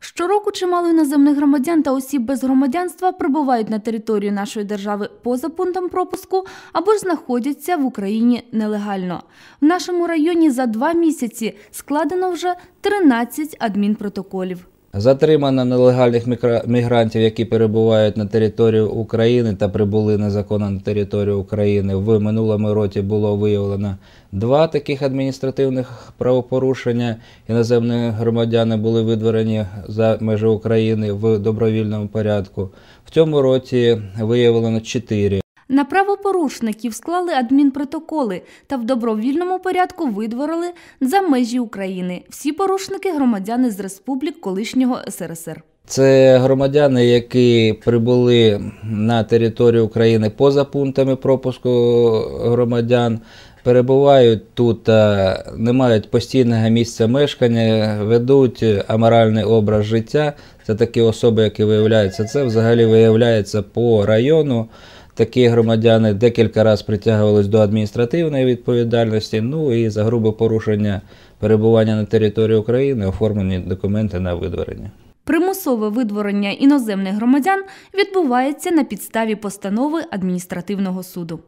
Щороку чимало іноземних громадян та осіб без громадянства прибувають на територію нашої держави поза пунктом пропуску або ж знаходяться в Україні нелегально. В нашому районі за два місяці складено вже 13 адмінпротоколів. Затримано нелегальних мігрантів, які перебувають на території України та прибули незаконно на територію України. В минулому році було виявлено два таких адміністративних правопорушення. Іноземні громадяни були видворені за межі України в добровільному порядку. В цьому році виявлено чотири. На правопорушників склали адмінпротоколи та в добровільному порядку видворили за межі України. Всі порушники громадяни з республік колишнього СРСР. Це громадяни, які прибули на територію України поза пунктами пропуску громадян, перебувають тут, не мають постійного місця мешкання, ведуть аморальний образ життя. Це такі особи, які виявляються. Це взагалі виявляється по району. Такі громадяни декілька разів притягувались до адміністративної відповідальності. Ну і за грубе порушення перебування на території України оформлені документи на видворення. Примусове видворення іноземних громадян відбувається на підставі постанови адміністративного суду.